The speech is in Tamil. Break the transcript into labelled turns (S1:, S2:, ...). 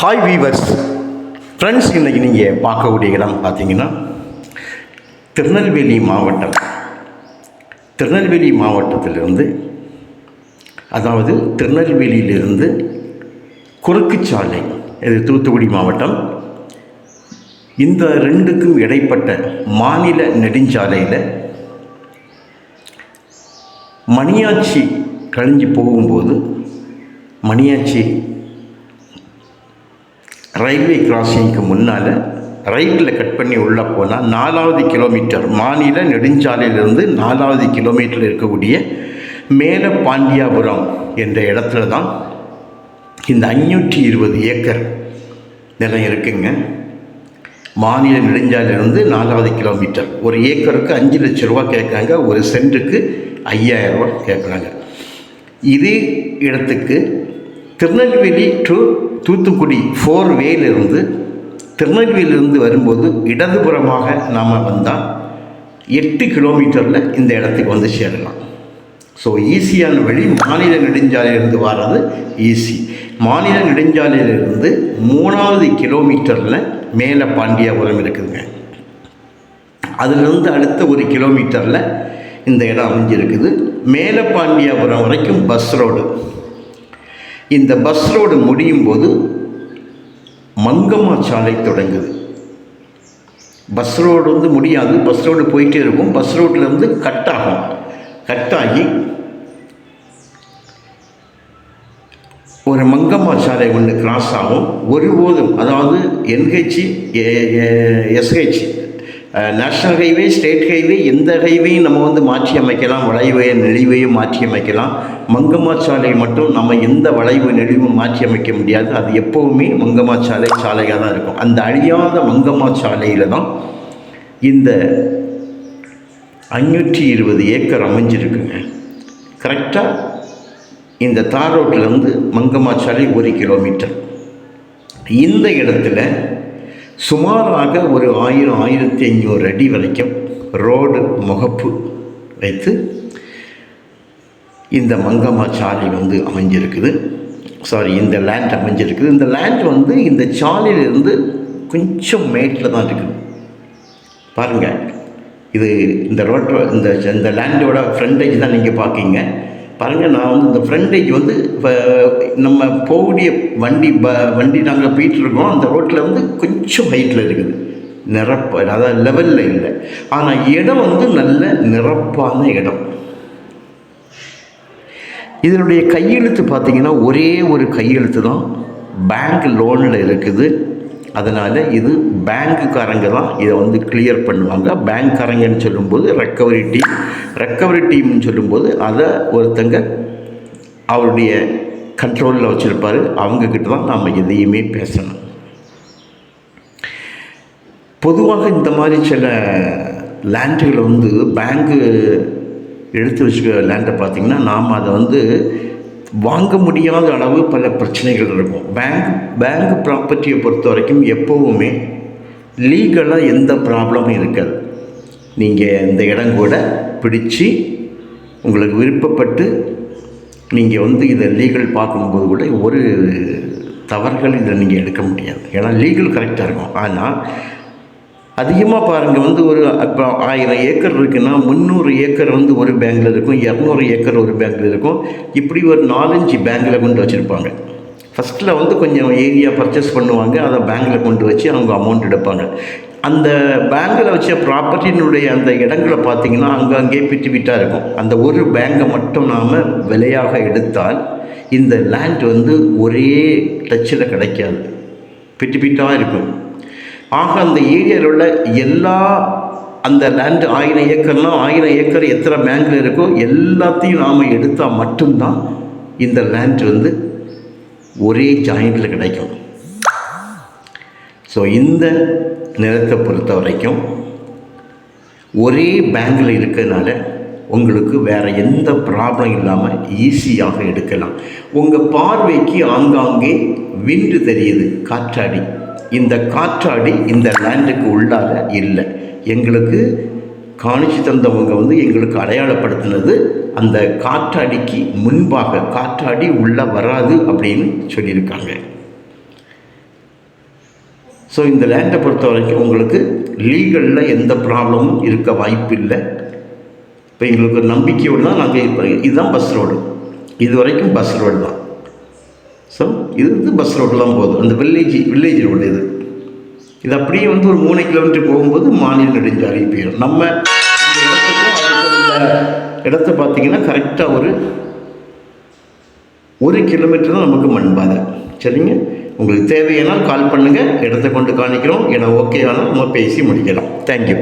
S1: ஹாய் வீவர்ஸ் ஃப்ரெண்ட்ஸ் இன்றைக்கி நீங்கள் பார்க்கக்கூடிய இடம் பார்த்தீங்கன்னா திருநெல்வேலி மாவட்டம். திருநெல்வேலி மாவட்டத்திலிருந்து அதாவது திருநெல்வேலியிலிருந்து குறுக்குச்சாலை இது தூத்துக்குடி மாவட்டம். இந்த ரெண்டுக்கும் இடைப்பட்ட மாநில நெடுஞ்சாலையில் மணியாச்சி கழிஞ்சு போகும்போது மணியாச்சி ரயில்வே கிராசிங்க்கு முன்னால் ரைட்டில் கட் பண்ணி உள்ளே போனால் நாலாவது கிலோமீட்டர் மாநில நெடுஞ்சாலையிலிருந்து நாலாவது கிலோமீட்டரில் இருக்கக்கூடிய மேல பாண்டியாபுரம் என்ற இடத்துல தான் இந்த அஞ்சூற்றி இருபது ஏக்கர் நிலம் இருக்குங்க. மாநில நெடுஞ்சாலையிலிருந்து நாலாவது கிலோமீட்டர். ஒரு ஏக்கருக்கு அஞ்சு லட்ச ரூபா கேட்குறாங்க ஒரு சென்ட்டுக்கு ஐயாயிரம் ரூபா கேட்குறாங்க இதே இடத்துக்கு திருநெல்வேலி டு தூத்துக்குடி ஃபோர் வேலிருந்து திருநெல்வேலியிலிருந்து வரும்போது இடதுபுறமாக நாம் வந்தால் எட்டு கிலோமீட்டரில் இந்த இடத்துக்கு வந்து சேரலாம். ஸோ ஈஸியான வழி மாநில நெடுஞ்சாலையிலிருந்து வர்றது ஈஸி மாநில நெடுஞ்சாலையிலிருந்து மூணாவது கிலோமீட்டரில் மேலே பாண்டியாபுரம் இருக்குதுங்க. அதிலிருந்து அடுத்த ஒரு கிலோமீட்டரில் இந்த இடம் அமைஞ்சிருக்குது. மேலே பாண்டியாபுரம் வரைக்கும் பஸ் ரோடு இந்த பஸ் ரோடு முடியும் போது மங்கம்மா சாலை தொடங்குது. பஸ் ரோடு வந்து முடியாது. பஸ் ரோடு போயிட்டே இருக்கும். பஸ் ரோட்லேருந்து கட் ஆகும். கட் ஆகி ஒரு மங்கம்மா சாலை ஒன்று கிராஸ் ஆகும். ஒருபோதும் அதாவது N H S H national highway state highway எந்த ஹைவேயும் நம்ம வந்து மாற்றி அமைக்கலாம்? வளைவை நெளிவையும் மாற்றி அமைக்கலாம். மங்கம்மா சாலை மட்டும் நம்ம எந்த வளைவு நெளிவும் மாற்றி அமைக்க முடியாது. அது எப்போவுமே மங்கம்மா சாலை சாலையாக தான் இருக்கும். அந்த அழியாத மங்கம்மா சாலையில் தான் இந்த அஞ்சூற்றி இருபது ஏக்கர் அமைஞ்சிருக்குங்க. கரெக்டாக இந்த தார் ரோட்டிலேருந்து மங்கம்மா சாலை ஒரு கிலோமீட்டர். இந்த இடத்துல சுமாராக ஒரு ஆயிரம் ஆயிரத்தி ஐநூறு அடி வரைக்கும் ரோடு முகப்பு வைத்து இந்த மங்கம்மா சாலை வந்து அமைஞ்சிருக்குது. சாரி இந்த லேண்ட் அமைஞ்சிருக்குது. இந்த லேண்ட் வந்து இந்த சாலையிலிருந்து கொஞ்சம் மேட்டில் தான் இருக்குது. பாருங்கள் இது இந்த ரோட்டோ இந்த இந்த லேண்டோட ஃப்ரண்டேஜ் தான் நீங்கள் பார்க்கீங்க. பாருங்கள் நான் வந்து இந்த ஃப்ரண்டேஜ் வந்து இப்போ நம்ம போகக்கூடிய வண்டி ப வண்டி நாங்கள் போயிட்டுருக்கோம். அந்த ரோட்டில் வந்து கொஞ்சம் ஹைட்டில் இருக்குது. நிரப்ப அதாவது லெவலில் இல்லை. ஆனால் இடம் வந்து நல்ல நிரப்பான இடம். இதனுடைய கையெழுத்து பார்த்தீங்கன்னா ஒரே ஒரு கையெழுத்து தான் பேங்க் லோனில் இருக்குது. அதனால் இது பேங்க்குக்காரங்க தான் இதை வந்து கிளியர் பண்ணுவாங்க. பேங்க்காரங்கன்னு சொல்லும்போது ரெக்கவரி டீம் ரெக்கவரி டீம்னு சொல்லும்போது அதை ஒருத்தங்க அவருடைய கண்ட்ரோலில் வச்சுருப்பார். அவங்கக்கிட்ட தான் நாம் எதையுமே பேசணும். பொதுவாக இந்த மாதிரி சில லேண்டுகளை வந்து பேங்க்கு எடுத்து வச்சுக்க லேண்டை பார்த்திங்கன்னா நாம் அதை வந்து வாங்க முடியாத அளவு பல பிரச்சனைகள் இருக்கும். பேங்க் பேங்க் ப்ராப்பர்ட்டியை பொறுத்த வரைக்கும் எப்போவுமே லீகலாக எந்த ப்ராப்ளமும் இருக்காது. நீங்கள் இந்த இடம் கூட பிடிச்சி உங்களுக்கு விருப்பப்பட்டு நீங்கள் வந்து இதை லீகல் பார்க்கும்போது கூட ஒரு தவறுகள் இதில் நீங்கள் எடுக்க முடியாது. ஏன்னா லீகல் கரெக்டாக இருக்கும். ஆனால் அதிகமாக பாருங்கள் வந்து ஒரு இப்போ ஆயிரம் ஏக்கர் இருக்குன்னா முந்நூறு ஏக்கர் வந்து ஒரு பேங்கில் இருக்கும் இரநூறு ஏக்கர் ஒரு பேங்கில் இருக்கும். இப்படி ஒரு நாலஞ்சு பேங்கில் கொண்டு வச்சுருப்பாங்க. ஃபஸ்ட்டில் வந்து கொஞ்சம் ஏரியா பர்ச்சேஸ் பண்ணுவாங்க அதை பேங்கில் கொண்டு வச்சு அவங்க அமௌண்ட் எடுப்பாங்க. அந்த பேங்கில் வச்ச ப்ராப்பர்ட்டினுடைய அந்த இடங்களை பார்த்திங்கன்னா அங்கங்கே பிட்டு பிட்டாக இருக்கும். அந்த ஒரு பேங்கை மட்டும் நாம் விலையாக எடுத்தால் இந்த லேண்ட் வந்து ஒரே டச்சில் கிடைக்காது. பிட்டு பிட்டாக இருக்கும். ஆக அந்த ஏரியாவில் உள்ள எல்லா அந்த லேண்டு ஆயிரம் ஏக்கர்லாம் ஆயிரம் ஏக்கர் எத்தனை பேங்கில் இருக்கோ எல்லாத்தையும் நாம் எடுத்தால் மட்டும்தான் இந்த லேண்ட் வந்து ஒரே ஜாயிண்டில் கிடைக்கும். ஸோ இந்த நிலத்தை பொறுத்த வரைக்கும் ஒரே பேங்கில் இருக்கிறதுனால உங்களுக்கு வேறு எந்த ப்ராப்ளம் இல்லாமல் ஈஸியாக எடுக்கலாம். உங்கள் பார்வைக்கு ஆங்காங்கே விண்டு தெரியுது காற்றாடி. இந்த காற்றாடி இந்த லேண்டுக்கு உள்ளாக இல்லை. எங்களுக்கு காணிச்சு தந்தவங்க வந்து எங்களுக்கு அடையாளப்படுத்தினது அந்த காற்றாடிக்கு முன்பாக காற்றாடி உள்ளே வராது அப்படின்னு சொல்லியிருக்காங்க. ஸோ இந்த லேண்டை பொறுத்த வரைக்கும் உங்களுக்கு லீகலில் எந்த ப்ராப்ளமும் இருக்க வாய்ப்பு இல்லை இப்போ எங்களுக்கு ஒரு நம்பிக்கையோடு தான் நாங்கள் இப்போ இதுதான் பஸ் ரோடு இது வரைக்கும் பஸ் ரோடு தான். ஸோ இது வந்து பஸ் ரோடு தான் போகுது. அந்த வில்லேஜ் வில்லேஜ் ரோடு இது. இது அப்படியே வந்து ஒரு மூணு கிலோமீட்டர் போகும்போது மாநில நெடுஞ்சாலை போயிடும். நம்ம இந்த இடத்த பார்த்தீங்கன்னா கரெக்டாக ஒரு ஒரு கிலோமீட்டர் தான் நமக்கு மண்பாதை. சரிங்க? உங்களுக்கு தேவையானால் கால் பண்ணுங்கள் இடத்த கொண்டு காணிக்கிறோம். ஏன்னா ஓகே ஆனால் நம்ம பேசி முடிக்கலாம். தேங்க்யூ